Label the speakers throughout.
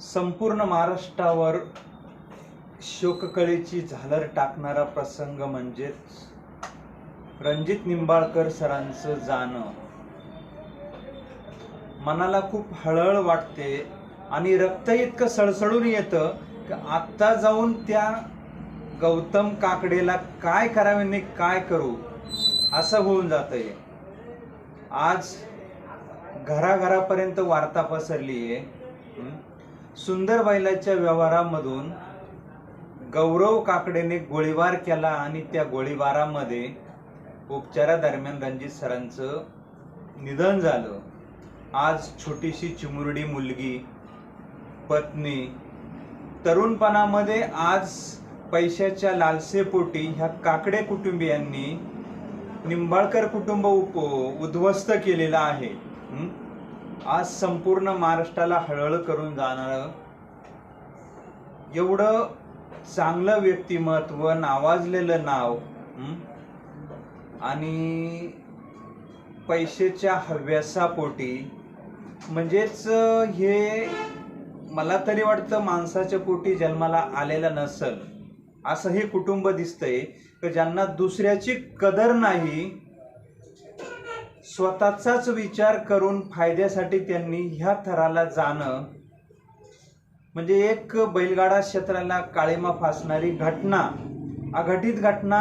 Speaker 1: संपूर्ण महाराष्ट्रावर शोककळेची झालर टाकणारा प्रसंग म्हणजेच रणजित निंबाळकर सरांचं जाणं. मनाला खूप हळहळ वाटते आणि रक्त इतकं सळसळून येतं की आत्ता जाऊन त्या गौतम काकडेला काय करावे आणि काय करू असं होऊन जातंय. आज घराघरापर्यंत वार्ता पसरली आहे सुंदर बैलाच्या व्यवहारामधून गौरव काकडेने गोळीबार केला आणि त्या गोळीबारामध्ये उपचारादरम्यान रणजित सरांचं निधन झालं. आज छोटीशी चिमुरडी मुलगी पत्नी तरुणपणामध्ये आज पैशाच्या लालसेपोटी ह्या काकडे कुटुंबियांनी निंबाळकर कुटुंब उप उद्ध्वस्त केलेलं आहे. आज संपूर्ण महाराष्ट्राला हळहळ करून जाणारं एवढं चांगलं व्यक्तिमत्व नावाजलेलं नाव आणि पैशाच्या हव्यासापोटी म्हणजेच हे मला तरी वाटतं माणसाच्या पोटी जन्माला आलेलं नसल असं हे कुटुंब दिसतंय की ज्यांना दुसऱ्याची कदर नाही स्वतःचाच विचार करून फायद्यासाठी त्यांनी ह्या थराला जाणं म्हणजे एक बैलगाडा क्षेत्राला काळीमा फासणारी घटना अघटित घटना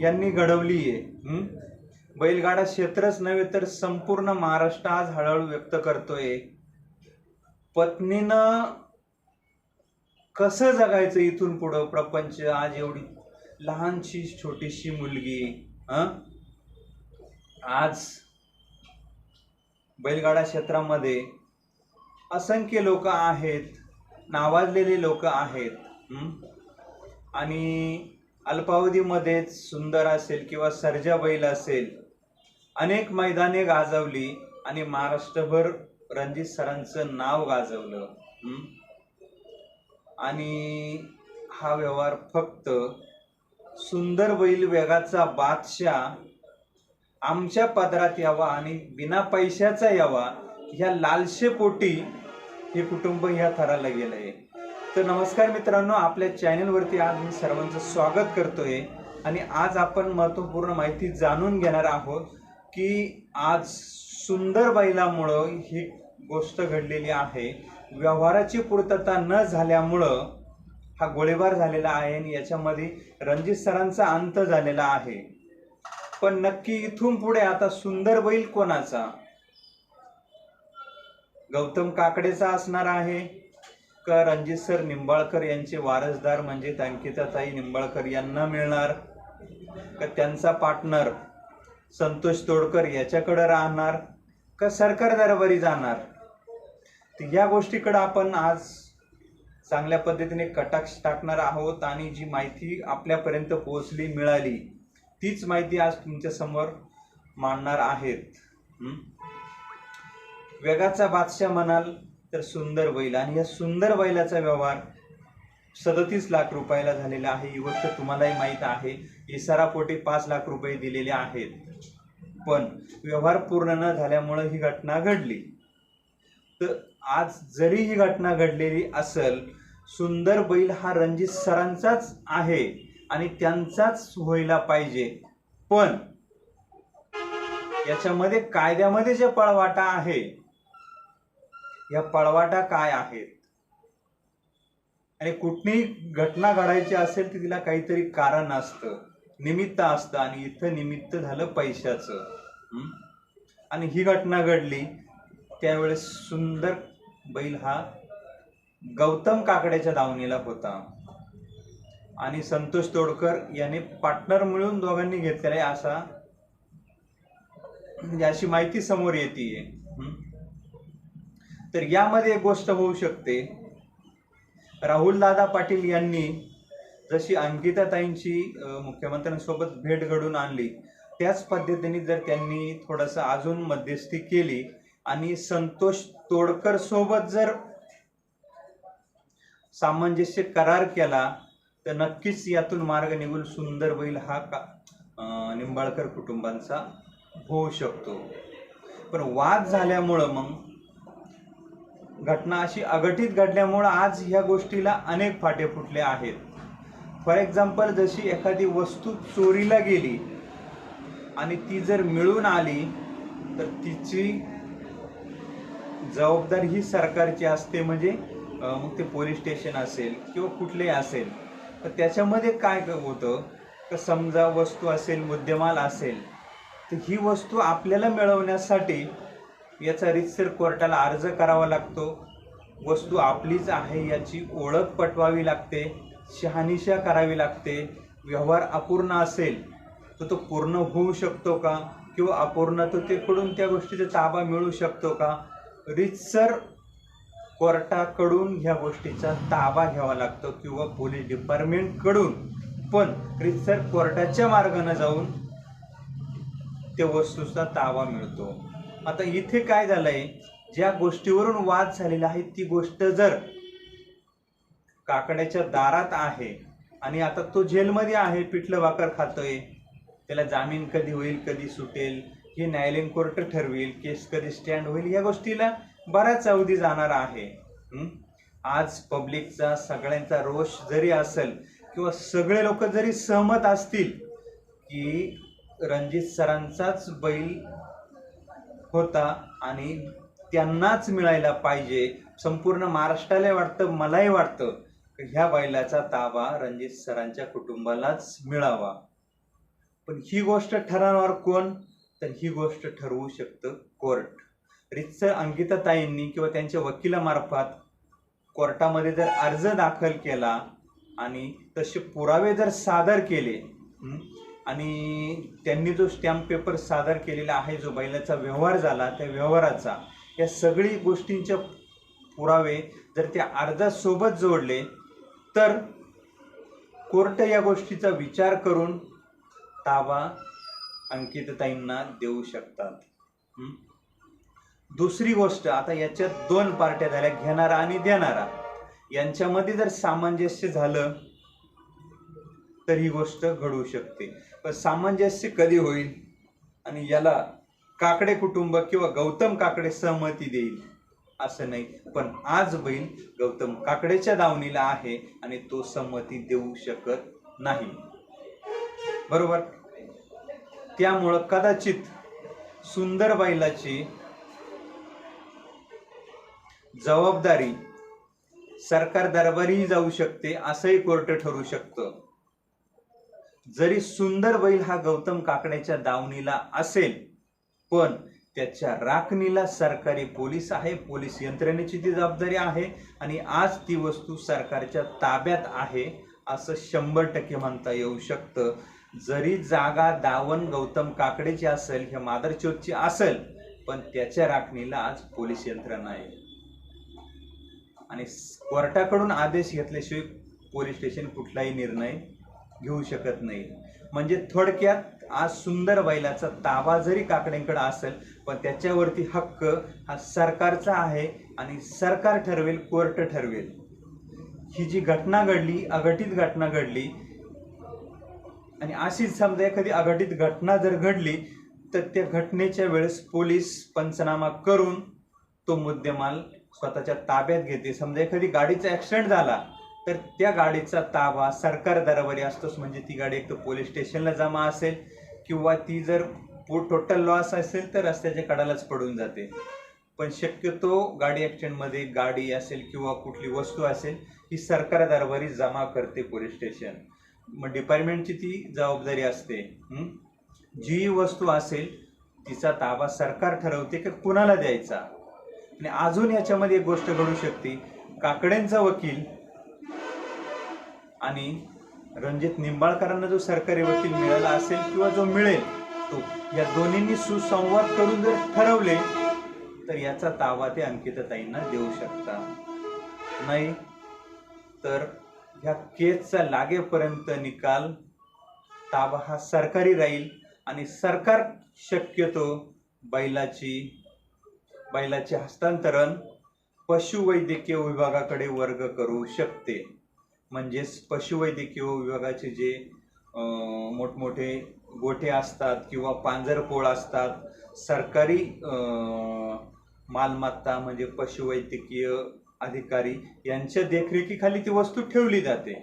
Speaker 1: यांनी घडवली आहे बैलगाडा क्षेत्रच नव्हे तर संपूर्ण महाराष्ट्र आज हळूहळू व्यक्त करतोय. पत्नीनं कसं जगायचं इथून पुढं प्रपंच? आज एवढी लहानशी छोटीशी मुलगी हं? आज बैलगाडा क्षेत्रामध्ये असंख्य लोक आहेत नावाजलेले लोक आहेत आणि अल्पावधीमध्येच सुंदर असेल किंवा सर्जा बैल असेल अनेक मैदाने गाजवली आणि महाराष्ट्रभर रणजित सरांचं नाव गाजवलं आणि हा व्यवहार फक्त सुंदर बैल वेगाचा बादशाह आमच्या पदरात यावा आणि बिना पैशाचा यावा ह्या लालशेपोटी हे कुटुंब ह्या थराला आहे. तर नमस्कार मित्रांनो आपल्या चॅनलवरती आज मी सर्वांचं स्वागत करतोय आणि आज आपण महत्त्वपूर्ण माहिती जाणून घेणार आहोत की आज सुंदर बैलामुळं ही गोष्ट घडलेली आहे. व्यवहाराची पूर्तता न झाल्यामुळं हा गोळीबार झालेला आहे आणि याच्यामध्ये रणजित सरांचा अंत झालेला आहे. पण नक्की इथून पुढे आता सुंदर बैल कोणाचा? गौतम काकडेचा असणार आहे. का रणजित सर निंबाळकर यांचे वारसदार म्हणजे अंकिताताई निंबाळकर यांना मिळणार? का त्यांचा पार्टनर संतोष तोडकर याच्याकडे राहणार? का सरकार दरबारी जाणार? तर या गोष्टीकडे आपण आज चांगल्या पद्धतीने कटाक्ष टाकणार आहोत आणि जी माहिती आपल्यापर्यंत पोहोचली मिळाली तीच माहिती आज तुमच्यासमोर मांडणार आहेत. वेगाचा बादशाह म्हणाल तर सुंदर बैल. आणि या सुंदर बैलाचा व्यवहार सदतीस लाख रुपयाला झालेला आहे. ही गोष्ट तुम्हालाही माहीत आहे. इसारापोटी पाच लाख रुपये दिलेले आहेत. पण व्यवहार पूर्ण न झाल्यामुळं ही घटना घडली. तर आज जरी ही घटना घडलेली असेल सुंदर बैल हा रणजित सरांचाच आहे. आणि त्यांचाच व्हायला पाहिजे. पण याच्यामध्ये कायद्यामध्ये जे पळवाटा आहे या पळवाटा काय आहेत? आणि कुठलीही घटना घडायची असेल तर तिला काहीतरी कारण असतं. निमित्त असतं आणि इथं निमित्त झालं पैशाचं. आणि ही घटना घडली त्यावेळेस सुंदर बैल हा गौतम काकड्याच्या दावणीला होता. आणि संतोष तोडकर यांनी पार्टनर मिळून दोघांनी घेतलेला आहे असा म्हणजे अशी माहिती समोर येते तर यामध्ये एक गोष्ट होऊ शकते. राहुल दादा पाटील यांनी जशी अंकिताताईंची मुख्यमंत्र्यांसोबत भेट घडून आणली त्याच पद्धतीने जर त्यांनी थोडंसं अजून मध्यस्थी केली आणि संतोष तोडकर सोबत जर सामंजस्य करार केला तर नक्कीच यातून मार्ग निघून सुंदर बैल हा का निंबाळकर कुटुंबांचा होऊ शकतो. पण वाद झाल्यामुळं मग घटना अशी अघटित घडल्यामुळं आज ह्या गोष्टीला अनेक फाटे फुटले आहेत. फॉर एक्झाम्पल जशी एखादी वस्तू चोरीला गेली आणि ती जर मिळून आली तर तिची जबाबदारी ही सरकारची असते म्हणजे मग ते पोलीस स्टेशन असेल किंवा कुठलेही असेल. तर त्याच्यामध्ये काय होतं? तर समजा वस्तू असेल मुद्देमाल असेल तर ही वस्तू आपल्याला मिळवण्यासाठी याचा रितसर कोर्टाला अर्ज करावा लागतो. वस्तू आपलीच आहे याची ओळख पटवावी लागते शहानिशा करावी लागते. व्यवहार अपूर्ण असेल तर तो पूर्ण होऊ शकतो का? किंवा अपूर्ण तर तेकडून त्या गोष्टीचा ताबा मिळू शकतो का? रितसर कोर्टाकडून ह्या गोष्टीचा ताबा घ्यावा लागतो किंवा पोलीस डिपार्टमेंटकडून. पण रितसर कोर्टाच्या मार्गाने जाऊन त्या वस्तूचा ताबा मिळतो. आता इथे काय झालंय? ज्या गोष्टीवरून वाद झालेला आहे ती गोष्ट जर काकड्याच्या दारात आहे आणि आता तो जेलमध्ये आहे पिठलं भाकर खातोय त्याला जामीन कधी होईल कधी सुटेल हे न्यायालयीन कोर्ट ठरवेल केस कधी स्टँड होईल या गोष्टीला बऱ्याच अवधी जाणार आहे. आज पब्लिकचा सगळ्यांचा रोष जरी असेल किंवा सगळे लोक जरी सहमत असतील की रणजित सरांचाच बैल होता आणि त्यांनाच मिळायला पाहिजे संपूर्ण महाराष्ट्राला वाटतं मलाही वाटतं की ह्या बैलाचा ताबा रणजित सरांच्या कुटुंबालाच मिळावा. पण ही गोष्ट ठरवणार कोण? तर ही गोष्ट ठरवू शकतं कोर्ट. रितसर अंकिताताईंनी किंवा त्यांच्या वकिलामार्फत कोर्टामध्ये जर अर्ज दाखल केला आणि तसे पुरावे जर सादर केले आणि त्यांनी जो स्टॅम्प पेपर सादर केलेला आहे जो बैलाचा व्यवहार झाला त्या व्यवहाराचा या सगळी गोष्टींचे पुरावे जर त्या अर्जासोबत जोडले तर कोर्ट या गोष्टीचा विचार करून ताबा अंकितताईंना देऊ शकतात. दुसरी गोष्ट आता याच्यात दोन पार्ट्या झाल्या घेणारा आणि देणारा. यांच्यामध्ये जर सामंजस्य झालं तर ही गोष्ट घडू शकते. पण सामंजस्य कधी होईल? आणि याला काकडे कुटुंब किंवा गौतम काकडे सहमती देईल असं नाही. पण आज बैल गौतम काकडेच्या दावणीला आहे आणि तो संमती देऊ शकत नाही. बरोबर? त्यामुळं कदाचित सुंदर बैलाची जबाबदारी सरकार दरबारीही जाऊ शकते असंही कोर्ट ठरू शकतं. जरी सुंदर बैल हा गौतम काकड्याच्या दावणीला असेल पण त्याच्या राखणीला सरकारी पोलीस आहे. पोलीस यंत्रणेची ती जबाबदारी आहे आणि आज ती वस्तू सरकारच्या ताब्यात आहे असं शंभर टक्के म्हणता येऊ शकतं. जरी जागा दावण गौतम काकडेची असेल ह्या मादरचोदची असेल पण त्याच्या राखणीला आज पोलीस यंत्रणा आहे. आणि कोर्टाकडून आदेश घेतल्याशिवाय पोलीस स्टेशन कुठलाही निर्णय घेऊ शकत नाही. म्हणजे थोडक्यात आज सुंदर बैलाचा ताबा जरी काकड्यांकडे असेल पण त्याच्यावरती हक्क हा सरकारचा आहे आणि सरकार ठरवेल कोर्ट ठरवेल. ही जी घटना घडली अघटित घटना घडली आणि अशीच समजा एखादी अघटित घटना जर घडली तर त्या घटनेच्या वेळेस पोलीस पंचनामा करून तो मुद्देमाल स्वतःच्या ताब्यात घेते. समजा एखादी गाडीचा ॲक्सिडेंट झाला तर त्या गाडीचा ताबा सरकार दरावरी असतोच म्हणजे ती गाडी एक तर पोलीस स्टेशनला जमा असेल किंवा ती जर टोटल लॉस असेल तर रस्त्याच्या कडालाच पडून जाते. पण शक्यतो गाडी ॲक्सिडेंटमध्ये गाडी असेल किंवा कुठली वस्तू असेल ही सरकार दरबारी जमा करते पोलीस स्टेशन मग डिपार्टमेंटची ती जबाबदारी असते. जी वस्तू असेल तिचा ताबा सरकार ठरवते की कुणाला द्यायचा? आणि अजून याच्यामध्ये एक गोष्ट घडू शकते. काकड्यांचा वकील आणि रणजित निंबाळकरांना जो सरकारी वकील मिळाला असेल किंवा जो मिळेल तो या दोन्हींनी सुसंवाद करून जर ठरवले तर याचा ताबा ते अंकितताईंना देऊ शकता नाही तर ह्या केसचा लागेपर्यंत निकाल ताबा हा सरकारी राहील आणि सरकार शक्यतो बैलाची बैलाचे हस्तांतरण पशुवैद्यकीय विभागाकडे वर्ग करू शकते. म्हणजेच पशुवैद्यकीय विभागाचे जे मोठमोठे गोठे असतात किंवा पांजरपोळ असतात सरकारी मालमत्ता म्हणजे पशुवैद्यकीय अधिकारी यांच्या देखरेखीखाली ती वस्तू ठेवली जाते.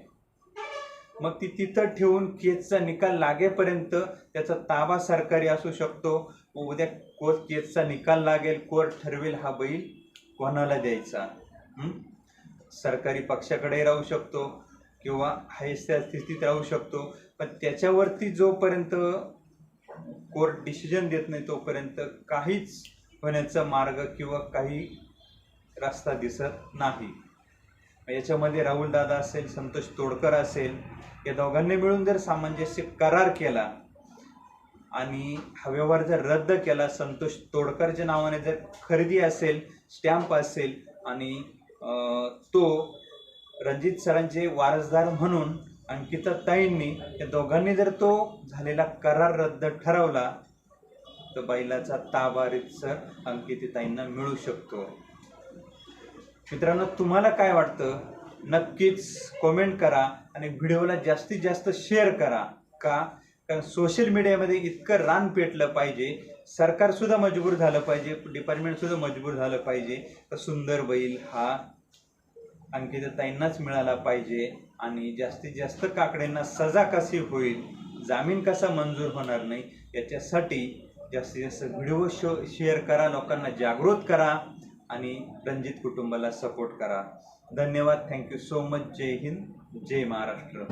Speaker 1: मग ती तिथं ठेवून केसचा निकाल लागेपर्यंत त्याचा ताबा सरकारी असू शकतो. उद्या कोर्ट केसचा निकाल लागेल कोर्ट ठरवेल हा बैल कोणाला द्यायचा? सरकारी पक्षाकडे राहू शकतो किंवा हायस त्या स्थितीत राहू शकतो. पण त्याच्यावरती जोपर्यंत कोर्ट डिसिजन देत नाही तोपर्यंत काहीच होण्याचा मार्ग किंवा काही रस्ता दिसत नाही. याच्यामध्ये राहुल दादा असेल संतोष तोडकर असेल या दोघांनी मिळून जर सामंजस्य करार केला आणि हा व्यवहार जर रद्द केला संतोष तोडकरच्या नावाने जर खरेदी असेल स्टॅम्प असेल आणि तो रणजित सरांचे वारसदार म्हणून अंकिता ताईंनी या दोघांनी जर तो झालेला करार रद्द ठरवला तर बैलाचा ताबा रितसर अंकिताताईंना मिळू शकतो. मित्रांनो तुम्हाला काय वाटतं? नक्कीच कमेंट करा आणि व्हिडिओला जास्तीत जास्त शेअर करा. का? कारण सोशल मीडियामध्ये इतकं रान पेटलं पाहिजे. सरकारसुद्धा मजबूर झालं पाहिजे. डिपार्टमेंटसुद्धा मजबूर झालं पाहिजे. तर सुंदर बैल हा आणखी तर त्यांनाच मिळाला पाहिजे आणि जास्तीत जास्त काकड्यांना सजा कशी होईल जामीन कसा मंजूर होणार नाही याच्यासाठी जास्तीत जास्त व्हिडिओ शो शेअर करा लोकांना जागृत करा. आणि रणजित कुटुंबाला सपोर्ट करा. धन्यवाद. Thank you so much Jai Hind. Jai Maharashtra.